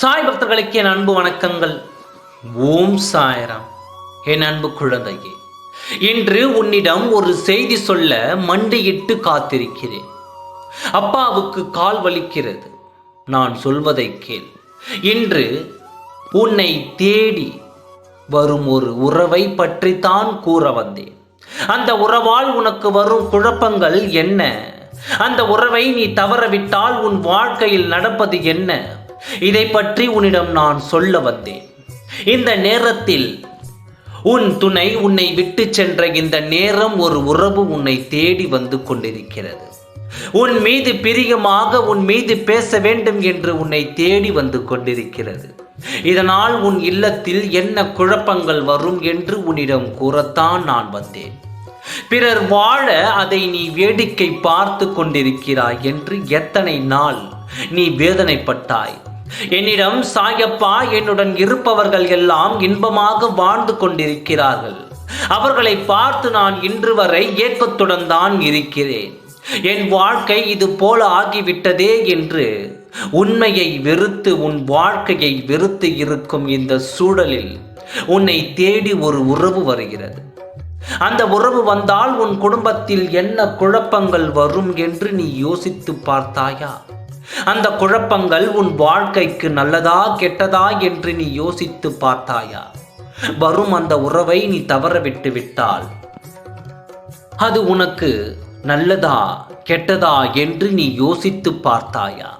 சாய் பக்தர்களுக்கு என் அன்பு வணக்கங்கள். ஓம் சாயராம். என் அன்பு குழந்தையே இன்று உன்னிடம் ஒரு செய்தி சொல்ல மண்டியிட்டு காத்திருக்கிறேன். அப்பாவுக்கு கால் வலிக்கிறது. நான் சொல்வதை கேள். இன்று உன்னை தேடி வரும் ஒரு உறவை பற்றித்தான் கூற வந்தேன். அந்த உறவால் உனக்கு வரும் குழப்பங்கள் என்ன? அந்த உறவை நீ தவறவிட்டால் உன் வாழ்க்கையில் நடப்பது என்ன? இதை பற்றி உன்னிடம் நான் சொல்ல வந்தேன். இந்த நேரத்தில் உன் துணை உன்னை விட்டு சென்ற இந்த நேரம் ஒரு உறவு உன்னை தேடி வந்து கொண்டிருக்கிறது. உன் மீது பிரியமாக உன் மீது பேச வேண்டும் என்று உன்னை தேடி வந்து கொண்டிருக்கிறது. இதனால் உன் இல்லத்தில் என்ன குழப்பங்கள் வரும் என்று உன்னிடம் கூறத்தான் நான் வந்தேன். பிறர் வாழ அதை நீ வேடிக்கை பார்த்து கொண்டிருக்கிறாய் என்று எத்தனை நாள் நீ வேதனைப்பட்டாய். என்னிடம் சாயப்பா என்னுடன் இருப்பவர்கள் எல்லாம் இன்பமாக வாழ்ந்து கொண்டிருக்கிறார்கள். அவர்களை பார்த்து நான் இன்று வரை ஏக்கத்துடன் தான் இருக்கிறேன். என் வாழ்க்கை இது போல ஆகிவிட்டதே என்று உண்மையை வெறுத்து உன் வாழ்க்கையை வெறுத்து இருக்கும் இந்த சூழலில் உன்னை தேடி ஒரு உறவு வருகிறது. அந்த உறவு வந்தால் உன் குடும்பத்தில் என்ன குழப்பங்கள் வரும் என்று நீ யோசித்து பார்த்தாயா? அந்த குழப்பங்கள் உன் வாழ்க்கைக்கு நல்லதா கெட்டதா என்று நீ யோசித்து பார்த்தாயா? வரும் அந்த உறவை நீ தவற விட்டு விட்டால் அது உனக்கு நல்லதா கெட்டதா என்று நீ யோசித்து பார்த்தாயா?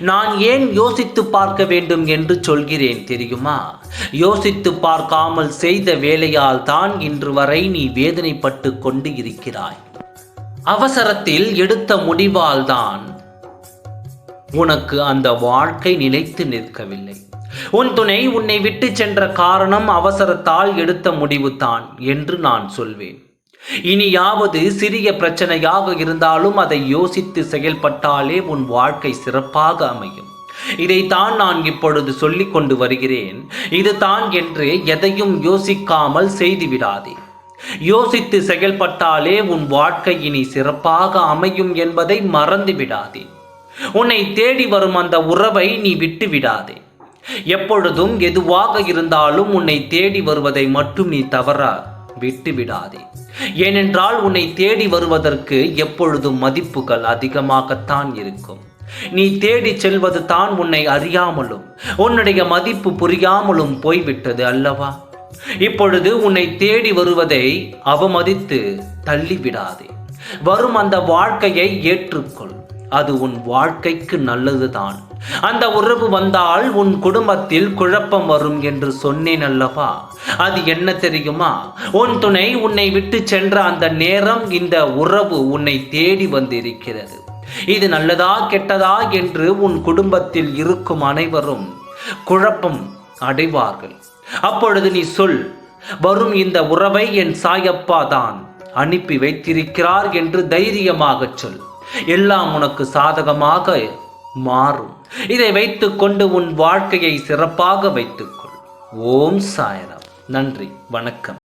நான் ஏன் யோசித்து பார்க்க வேண்டும் என்று சொல்கிறேன் தெரியுமா? யோசித்து பார்க்காமல் செய்த வேலையால் தான் இன்று வரை நீ வேதனைப்பட்டு கொண்டு இருக்கிறாய். அவசரத்தில் எடுத்த முடிவால் தான் உனக்கு அந்த வாழ்க்கை நிலைத்து நிற்கவில்லை. உன் துணை உன்னை விட்டு சென்ற காரணம் அவசரத்தால் எடுத்த முடிவு தான் என்று நான் சொல்வேன். இனியாவது சிறிய பிரச்சனையாக இருந்தாலும் அதை யோசித்து செயல்பட்டாலே உன் வாழ்க்கை சிறப்பாக அமையும். இதைத்தான் நான் இப்பொழுது சொல்லிக் கொண்டு வருகிறேன். இதுதான் என்று எதையும் யோசிக்காமல் செய்துவிடாதே. யோசித்து செயல்பட்டாலே உன் வாழ்க்கை இனி சிறப்பாக அமையும் என்பதை மறந்து விடாதே உன்னை தேடி வரும் அந்த உறவை நீ விட்டு விடாதே எப்பொழுதும் எதுவாக இருந்தாலும் உன்னை தேடி வருவதை மட்டும் நீ தவற விட்டு விடாதே ஏனென்றால் உன்னை தேடி வருவதற்கு எப்பொழுதும் மதிப்புகள் அதிகமாகத்தான் இருக்கும். நீ தேடி செல்வது தான் உன்னை அறியாமலும் உன்னுடைய மதிப்பு புரியாமலும் போய்விட்டது அல்லவா? இப்பொழுது உன்னை தேடி வருவதை அவமதித்து தள்ளிவிடாதே. வரும் அந்த வாழ்க்கையை ஏற்றுக்கொள். அது உன் வாழ்க்கைக்கு நல்லதுதான். அந்த உறவு வந்தால் உன் குடும்பத்தில் குழப்பம் வரும் என்று சொன்னேன் அல்லவா? அது என்ன தெரியுமா? உன் துணை உன்னை விட்டு சென்ற அந்த நேரம் இந்த உறவு உன்னை தேடி வந்திருக்கிறது. இது நல்லதா கெட்டதா என்று உன் குடும்பத்தில் இருக்கும் அனைவரும் குழப்பம் அடைவார்கள். அப்பொழுது நீ சொல் வரும் இந்த உறவை என் சாயப்பா தான் அனுப்பி வைத்திருக்கிறார் என்று தைரியமாகச் சொல். எல்லாம் உனக்கு சாதகமாக மாறும். இதை வைத்துக்கொண்டு உன் வாழ்க்கையை சிறப்பாக வைத்துக்கொள். ஓம் சாயராம். நன்றி. வணக்கம்.